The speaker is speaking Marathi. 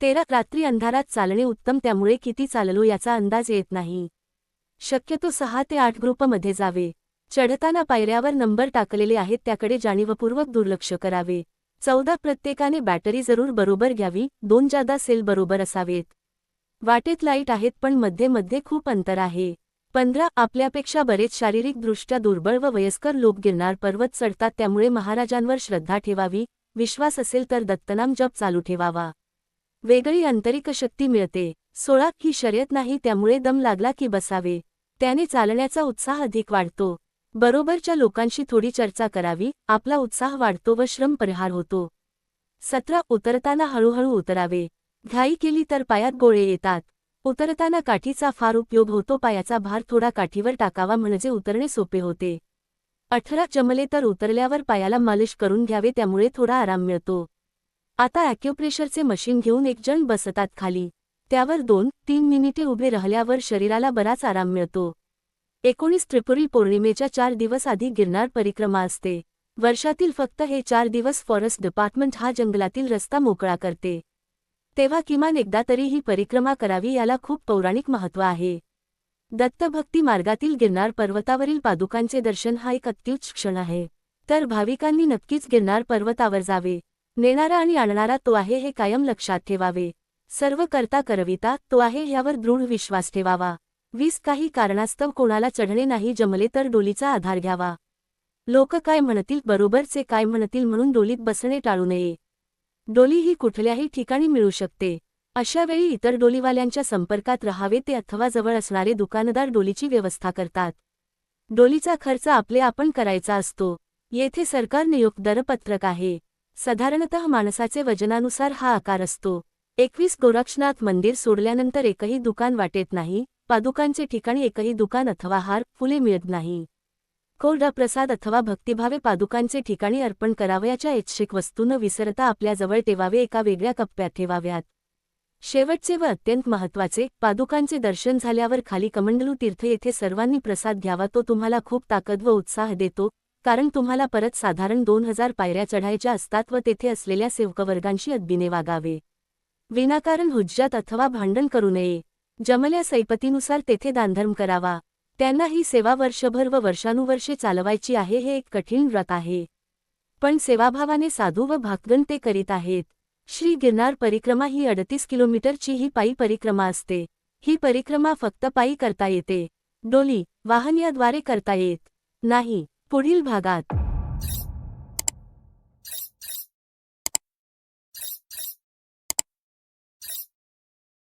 तेरा रात्री अंधारात चालणे उत्तम त्यामुळे किती चाललो याचा अंदाज येत नाही. शक्यतो सहा ते आठ ग्रुपमध्ये जावे. चढताना पायऱ्यावर नंबर टाकलेले आहेत त्याकडे जाणीवपूर्वक दुर्लक्ष करावे. चौदा प्रत्येकाने बॅटरी जरूर बरोबर घ्यावी दोन जादा सेल बरोबर असावेत. वाटेत लाइट आहेत पण मध्ये मध्ये खूप अंतर आहे. पंधरा आपल्यापेक्षा बरेच शारीरिकदृष्ट्या दुर्बळ व वयस्कर लोक गिरणार पर्वत चढतात त्यामुळे महाराजांवर श्रद्धा ठेवावी विश्वास असेल तर दत्तनाम जप चालू ठेवावा. वेगळी आंतरिक शक्ती मिळते. सोळा ही शर्यत नाही त्यामुळे दम लागला की बसावे. त्याने चालण्याचा उत्साह अधिक वाढतो. बरोबरच्या लोकांशी थोडी चर्चा करावी आपला उत्साह वाढतो व श्रम परिहार होतो. सतरा उतरताना हळूहळू उतरावे. घाई केली तर पायात गोळे येतात. उतरताना काठीचा फार उपयोग होतो पायाचा भार थोडा काठीवर टाकावा म्हणजे उतरणे सोपे होते. अठरा जमले तर उतरल्यावर पायाला मालिश करून घ्यावे त्यामुळे थोडा आराम मिळतो. आता ॲक्युप्रेशरचे मशीन घेऊन एक जण बसतात खाली. त्यावर दोन तीन मिनिटे उभे राहिल्यावर शरीराला बराच आराम मिळतो. एकोणीस त्रिपुरी पौर्णिमेच्या चार दिवस आधी गिरणार परिक्रमा असते. वर्षातील फक्त हे चार दिवस फॉरेस्ट डिपार्टमेंट हा जंगलातील रस्ता मोकळा करते. तेव्हा किमान एकदा तरी ही परिक्रमा करावी याला खूप पौराणिक महत्त्व आहे. दत्तभक्ती मार्गातील गिरनार पर्वतावरील पादुकांचे दर्शन हा एक अत्युच्च क्षण आहे. तर भाविकांनी नक्कीच गिरनार पर्वतावर जावे. नेणारा आणि आणणारा तो आहे हे कायम लक्षात ठेवावे. सर्व करता करविता तो आहे ह्यावर दृढ विश्वास ठेवावा. वीस काही कारणास्तव कोणाला चढणे नाही जमले तर डोलीचा आधार घ्यावा. लोक काय म्हणतील बरोबरचे काय म्हणतील म्हणून डोलीत बसणे टाळू नये. डोली ही कुठल्याही ठिकाणी मिळू शकते. अशावेळी इतर डोलीवाल्यांच्या संपर्कात राहावे ते अथवा जवळ असणारे दुकानदार डोलीची व्यवस्था करतात. डोलीचा खर्च आपले आपण करायचा असतो. येथे सरकार नियुक्त दरपत्रक आहे. साधारणतः माणसाचे वजनानुसार हा आकार असतो. एकवीस गोरक्षनाथ मंदिर सोडल्यानंतर एकही दुकान वाटेत नाही पादुकांचे ठिकाणी एकही दुकान अथवा हार फुले मिळत नाही. कोरडा प्रसाद अथवा भक्तिभावे पादुकांचे ठिकाणी अर्पण करावयाच्या ऐच्छिक वस्तू न विसरता आपल्याजवळ ठेवावे एका वेगळ्या कप्प्यात ठेवाव्यात. शेवटचे व अत्यंत महत्त्वाचे पादुकांचे दर्शन झाल्यावर खाली कमंडलू तीर्थ येथे सर्वांनी प्रसाद घ्यावा तो तुम्हाला खूप ताकद व उत्साह देतो. कारण तुम्हाला परत साधारण दोन हजार पायऱ्या चढायच्या असतात व तेथे असलेल्या सेवकवर्गांशी अदबीने वागावे. विनाकारण हुज्जात अथवा भांडण करू नये. जमल्या सैपतीनुसार तेथे दानधर्म करावा. त्यांना ही सेवा वर्षभर व वर्षानुवर्षे चालवायची आहे हे एक कठीण व्रत आहे. पण सेवाभावाने साधू व भाकगण ते करीत आहेत. श्री गिरनार परिक्रमा ही अडतीस किलोमीटरची ही पायी परिक्रमा असते. ही परिक्रमा फक्त पायी करता येते. डोली वाहन याद्वारे करता येत नाही. पुढील भागात.